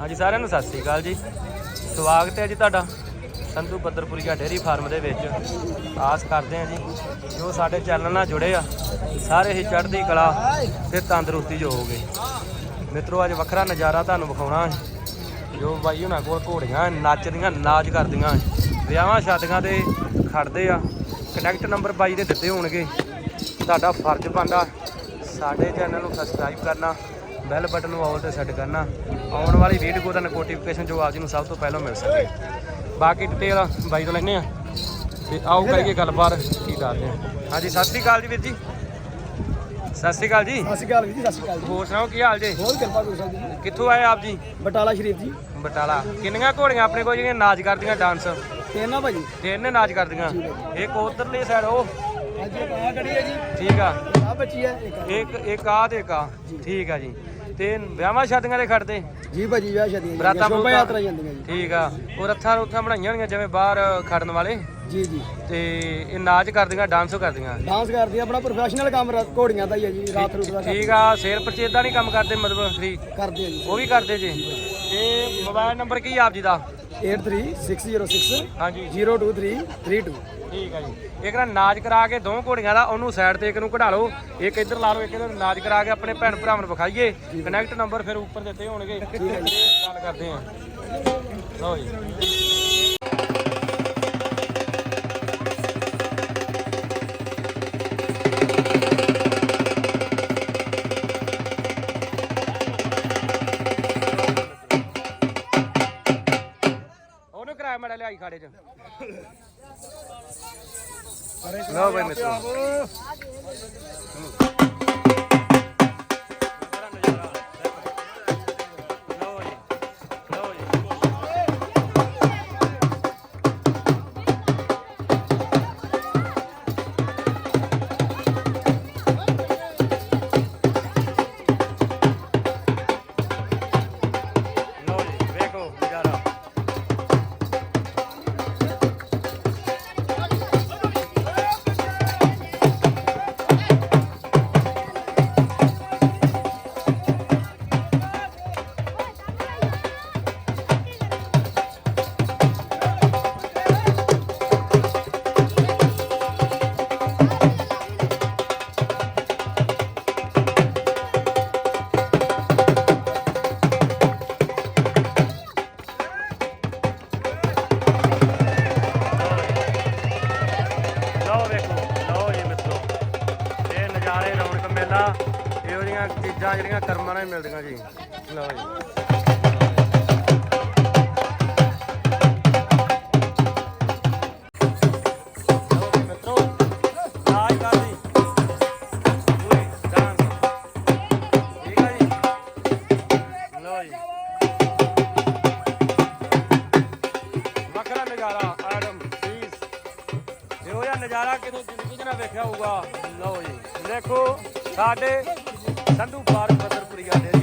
ਹਾਂਜੀ, ਸਾਰਿਆਂ ਨੂੰ ਸਤਿ ਸ੍ਰੀ ਅਕਾਲ ਜੀ। ਸਵਾਗਤ ਹੈ ਜੀ ਤੁਹਾਡਾ ਸੰਧੂ ਬੱਦਰਪੁਰੀਆ ਡੇਅਰੀ ਫਾਰਮ ਦੇ ਵਿੱਚ। ਆਸ ਕਰਦੇ ਹਾਂ ਜੀ, ਜੋ ਸਾਡੇ ਚੈਨਲ ਨਾਲ ਜੁੜੇ ਆ, ਸਾਰੇ ਹੀ ਚੜ੍ਹਦੀ ਕਲਾ ਤੇ ਤੰਦਰੁਸਤੀ ਜੋ ਹੋਗੇ ਮਿੱਤਰੋ, ਅੱਜ ਵੱਖਰਾ ਨਜ਼ਾਰਾ ਤੁਹਾਨੂੰ ਵਿਖਾਉਣਾ ਹੈ। ਜੋ ਬਾਈ ਉਹਨਾਂ ਕੋਲ ਘੋੜੀਆਂ ਨੱਚਦੀਆਂ, ਨਾਚ ਕਰਦੀਆਂ ਵਿਆਹਾਂ ਸ਼ਾਦੀਆਂ ਤੇ ਖੜਦੇ ਆ। ਕਨੈਕਟ ਨੰਬਰ ਬਾਈ ਦੇ ਦਿੱਤੇ ਹੋਣਗੇ। ਤੁਹਾਡਾ ਫਰਜ਼ ਬਣਦਾ ਸਾਡੇ ਚੈਨਲ ਨੂੰ ਸਬਸਕ੍ਰਾਈਬ ਕਰਨਾ। ਬੈਲ ਬਟਨ ਨੂੰ ਆਲ ਤੇ ਸੈੱਟ ਕਰਨਾ। ਆਉਣ ਵਾਲੀ ਵੀਡੀਓ ਦਾ ਨੋਟੀਫਿਕੇਸ਼ਨ ਜੋ ਆਪ ਜੀ ਨੂੰ ਸਭ ਤੋਂ ਪਹਿਲਾਂ ਮਿਲ ਸਕੇ। ਬਾਕੀ ਡਿਟੇਲ ਬਾਈ ਤੋਂ ਲੈਣੇ ਆ ਤੇ ਆਓ ਕਰੀਏ ਗੱਲਬਾਤ ਕੀ ਦੱਸਦੇ ਆ ਹਾਂਜੀ ਸਤਿ ਸ੍ਰੀ ਅਕਾਲ ਜੀ ਵੀਰ ਜੀ। ਸਤਿ ਸ੍ਰੀ ਅਕਾਲ ਜੀ। ਸਤਿ ਸ਼੍ਰੀ ਅਕਾਲ ਵੀਰ ਜੀ ਸਤਿ ਸ਼੍ਰੀ ਅਕਾਲ ਜੀ। ਹੋਰ ਸੁਣਾਓ ਕੀ ਹਾਲ ਜੀ? ਬਹੁਤ ਕਿਰਪਾ ਗੁਰੂ ਸਾਹਿਬ ਦੀ। ਕਿੱਥੋਂ ਆਏ ਆਪ ਜੀ? ਬਟਾਲਾ ਸ਼ਰੀਫ ਜੀ। ਬਟਾਲਾ। ਕਿੰਨੀਆਂ ਘੋੜੀਆਂ ਆਪਣੇ ਕੋਲ ਜਿਹੜੀਆਂ ਨਾਚ ਕਰਦੀਆਂ ਡਾਂਸ ਤੇ ਨਾ ਭਾਜੀ। ਤੇ ਇਹਨੇ ਨਾਚ ਕਰਦੀਆਂ। ਇੱਕ ਉਧਰਲੀ ਸਾਈਡ ਉਹ। ਅੱਜ ਇਹ ਕੜੀ ਹੈ ਜੀ। ਠੀਕ ਆ। ਆ ਬੱਚੀ ਹੈ ਇੱਕ। ਇੱਕ ਇੱਕ ਆ ਤੇ ਇੱਕ ਆ ਠੀਕ ਆ ਜੀ। ਤੇ ਵਿਆਹਾਂ ਸ਼ਾਦੀਆਂ ਦੇ ਖੜਦੇ? ਜੀ ਭਾਜੀ ਵਿਆਹ ਸ਼ਾਦੀਆਂ ਬਰਾਤਾਂ ਸ਼ੋਭਾ ਬਰੂਤਾਂ। ਯਾਤਰਾ ਜਾਂਦੀਆਂ ਜੀ। ਠੀਕ ਆ। ਉਹ ਰੱਥਾਂ ਰੁੱਥਾਂ ਬਣਾਈਆਂ ਹੋਣਗੀਆਂ ਜਿਵੇਂ ਬਾਹਰ ਖੜਨ ਵਾਲੇ? ਜੀ ਜੀ। ਤੇ ਇਹ ਨਾਚ ਕਰਦੀਆਂ ਡਾਂਸ ਕਰਦੀਆਂ? ਡਾਂਸ ਕਰਦੀ ਆ, ਆਪਣਾ ਪ੍ਰੋਫੈਸ਼ਨਲ ਕੰਮ ਰਾ- ਘੋੜੀਆਂ ਦਾ ਹੀ ਹੈ ਜੀ ਰਾਤ ਰੂਤ ਦਾ ਠੀਕ ਆ ਸ਼ੇਰ ਪਰਚੇਦਾ ਨਹੀਂ ਕੰਮ ਕਰਦੇ ਮਤਲਬ ਫਰੀ ਕਰਦੇ ਆ ਜੀ। ਉਹ ਵੀ ਕਰਦੇ ਜੀ। ਤੇ ਮੋਬਾਈਲ ਨੰਬਰ ਕੀ ਆ ਆਪ ਜੀ ਦਾ? 83606 ਹਾਂਜੀ 02332 ਠੀਕ ਆ ਜੀ। ਇੱਕ ਨਾ ਨਾਚ ਕਰਾ ਕੇ ਦੋ ਘੋੜੀਆਂ ਦਾ ਉਹਨੂੰ ਸਾਈਡ ਤੇ ਇੱਕ ਨੂੰ ਕਢਾ ਲਓ। ਇੱਕ ਇੱਧਰ ਲਾ ਲਓ ਇੱਕ ਇੱਧਰ ਨਾਚ ਕਰਾ ਕੇ ਆਪਣੇ ਭੈਣ ਭਰਾਵਾਂ ਨੂੰ ਵਿਖਾਈਏ। ਕਨੈਕਟ ਨੰਬਰ ਫਿਰ ਉੱਪਰ ਦਿੱਤੇ ਹੋਣਗੇ। ਗੱਲ ਕਰਦੇ ਆ ਲਓ ਜੀ। ਉਹਨੂੰ ਮੜਾ ਲਿਆਈ ਖਾੜੇ ਚ। ਲਓ ਬਈ ਮਿੱਤਰੋ। ਰੌਣਕ ਇਹੋ ਜਿਹੀਆਂ ਚੀਜ਼ਾਂ ਜਿਹੜੀਆਂ ਕਰਮਾਂ ਨਾਲ ਹੀ ਮਿਲਦੀਆਂ ਜੀ। ਲਓ ਜੀ। ਵੱਖਰਾ ਨਜ਼ਾਰਾ ਇਹੋ ਜਿਹਾ ਨਜ਼ਾਰਾ ਕਿਤੇ ਜ਼ਿੰਦਗੀ 'ਚ ਨਾ ਵੇਖਿਆ ਹੋਊਗਾ। ਲਓ ਜੀ। ਦੇਖੋ। ਸਾਡੇ ਸੰਧੂ ਪਾਰਕ ਬਦਰਪੁਰੀਆ ਦੇ